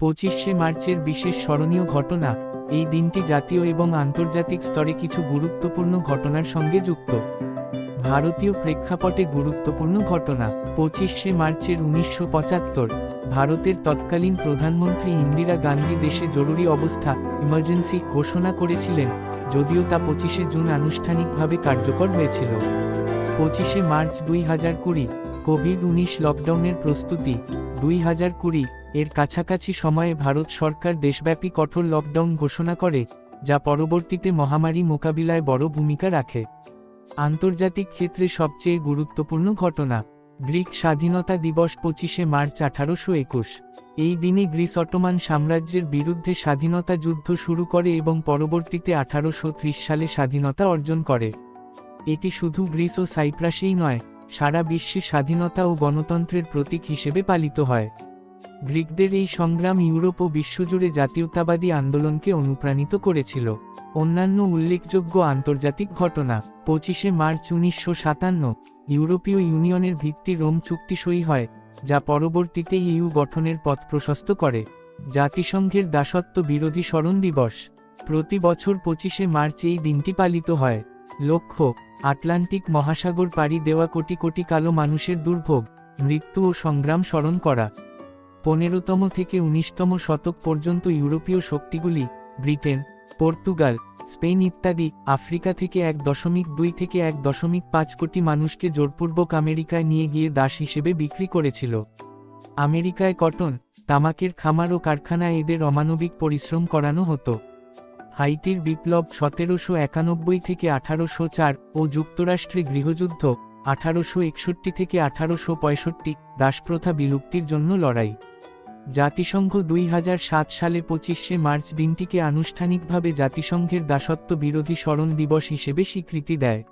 পঁচিশে মার্চের বিশেষ স্মরণীয় ঘটনা, এই দিনটি জাতীয় এবং আন্তর্জাতিক স্তরে কিছু গুরুত্বপূর্ণ ঘটনার সঙ্গে যুক্ত। ভারতীয় প্রেক্ষাপটে গুরুত্বপূর্ণ ঘটনা, পঁচিশে মার্চের উনিশশো পঁচাত্তর, ভারতের তৎকালীন প্রধানমন্ত্রী ইন্দিরা গান্ধী দেশে জরুরি অবস্থা, ইমার্জেন্সি ঘোষণা করেছিলেন, যদিও তা পঁচিশে জুন আনুষ্ঠানিকভাবে কার্যকর হয়েছিল। পঁচিশে মার্চ দুই হাজার কুড়ি, কোভিড উনিশ লকডাউনের প্রস্তুতি দুই হাজার কুড়ি এর কাছাকাছি সময়ে ভারত সরকার দেশব্যাপী কঠোর লকডাউন ঘোষণা করে, যা পরবর্তীতে মহামারী মোকাবিলায় বড় ভূমিকা রাখে। আন্তর্জাতিক ক্ষেত্রে সবচেয়ে গুরুত্বপূর্ণ ঘটনা, গ্রিক স্বাধীনতা দিবস পঁচিশে মার্চ আঠারোশো একুশ। এই দিনে গ্রিস অটোমান সাম্রাজ্যের বিরুদ্ধে স্বাধীনতা যুদ্ধ শুরু করে এবং পরবর্তীতে আঠারোশো ত্রিশ সালে স্বাধীনতা অর্জন করে। এটি শুধু গ্রিস ও সাইপ্রাসেই নয় সারা বিশ্বে স্বাধীনতা ও গণতন্ত্রের প্রতীক হিসেবে পালিত হয়। গ্রিকদের এই সংগ্রাম ইউরোপ ও বিশ্বজুড়ে জাতীয়তাবাদী আন্দোলনকে অনুপ্রাণিত করেছিল। অন্যান্য উল্লেখযোগ্য আন্তর্জাতিক ঘটনা, পঁচিশে মার্চ উনিশশো সাতান্ন, ইউরোপীয় ইউনিয়নের ভিত্তি রোম চুক্তি সই হয়, যা পরবর্তীতে ইউ গঠনের পথ প্রশস্ত করে। জাতিসংঘের দাসত্ব বিরোধী স্মরণ দিবস, প্রতি বছর পঁচিশে মার্চ এই দিনটি পালিত হয়। লক্ষ্য, আটলান্টিক মহাসাগর পাড়ি দেওয়া কোটি কোটি কালো মানুষের দুর্ভোগ, মৃত্যু ও সংগ্রাম স্মরণ করা। পনেরোতম থেকে উনিশতম শতক পর্যন্ত ইউরোপীয় শক্তিগুলি, ব্রিটেন, পর্তুগাল, স্পেন ইত্যাদি, আফ্রিকা থেকে এক দশমিক দুই থেকে এক দশমিক পাঁচ কোটি মানুষকে জোরপূর্বক আমেরিকায় নিয়ে গিয়ে দাস হিসেবে বিক্রি করেছিল। আমেরিকায় কটন, তামাকের খামার ও কারখানায় এদের অমানবিক পরিশ্রম করানো হতো। হাইতির বিপ্লব সতেরোশো একানব্বই থেকে আঠারোশো চার ও যুক্তরাষ্ট্রে গৃহযুদ্ধ আঠারোশো একষট্টি থেকে আঠারোশো পঁয়ষট্টি দাসপ্রথা বিলুপ্তির জন্য লড়াই। জাতিসংঘ দুই হাজার সাত সালে পঁচিশে মার্চ দিনটিকে আনুষ্ঠানিকভাবে জাতিসংঘের দাসত্ব বিরোধী স্মরণ দিবস হিসেবে স্বীকৃতি দেয়।